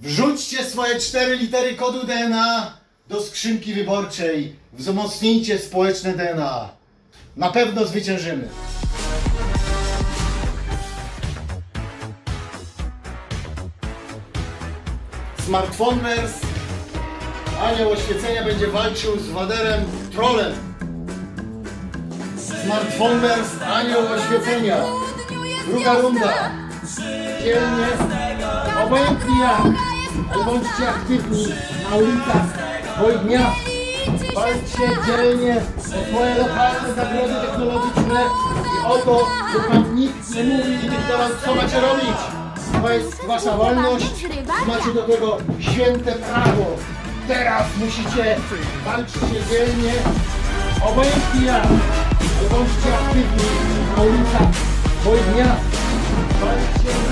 Wrzućcie swoje cztery litery kodu DNA do skrzynki wyborczej. Wzmocnijcie społeczne DNA. Na pewno zwyciężymy. Smartphoners Anioł Oświecenia będzie walczył z Waderem Trolem. Smartphoners Anioł Oświecenia. Druga runda. Dzielnie, obojętnie jak, bądźcie aktywni na ulicach swoich miast. Walczcie dzielnie o swoje lokalne zagrody technologiczne i o to, że tam nikt nie mówi i dykta wam, co macie robić. To jest wasza wolność, macie do tego święte prawo. Teraz musicie walczyć dzielnie, obojętnie jak, bądźcie aktywni na ulicach swoich miast. Walczcie.